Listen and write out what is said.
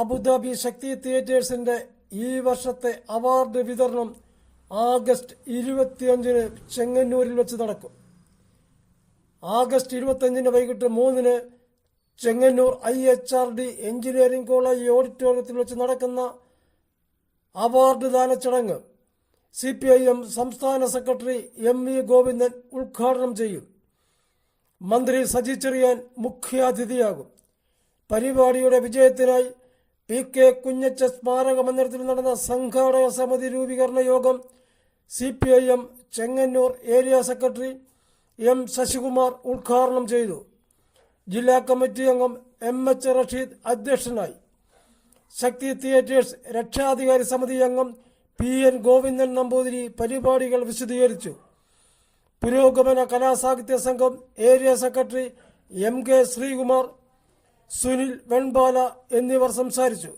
Abu Dhabi ശക്തി തിയേറ്റേഴ്സിന്റെ ഈ വർഷത്തെ award വിതരണം ആഗസ്റ്റ് ഇരുപത്തിയഞ്ചിന് ചെങ്ങന്നൂരിൽ വെച്ച് നടക്കും. ആഗസ്റ്റ് ഇരുപത്തിയഞ്ചിന് വൈകിട്ട് മൂന്നിന് Chengannur I H R D engineering college ഓഡിറ്റോറിയത്തിൽ വെച്ച് നടക്കുന്ന അവാർഡ് ദാന ചടങ്ങ് സി പി ഐ എം സംസ്ഥാന സെക്രട്ടറി എം വി ഗോവിന്ദൻ ഉദ്ഘാടനം ചെയ്യും. മന്ത്രി സജി ചെറിയാൻ മുഖ്യാതിഥിയാകും. പരിപാടിയുടെ വിജയത്തിനായി പി കെ കുഞ്ഞച്ച സ്മാരക മന്ദിരത്തിൽ നടന്ന സംഘാടക സമിതി രൂപീകരണ യോഗം C P I M Chengannur area secretary M Sasikumar ഉദ്ഘാടനം ചെയ്തു. ജില്ലാ കമ്മിറ്റി അംഗം എം എച്ച് റഷീദ് അധ്യക്ഷനായി. ശക്തി തിയേറ്റേഴ്സ് രക്ഷാധികാരി സമിതി അംഗം പി എൻ ഗോവിന്ദൻ നമ്പൂതിരി പരിപാടികൾ വിശദീകരിച്ചു. പുരോഗമന കലാസാഹിത്യ സംഘം area secretary M K Sreekumar Sunil Venpala എന്നിവർ സംസാരിച്ചു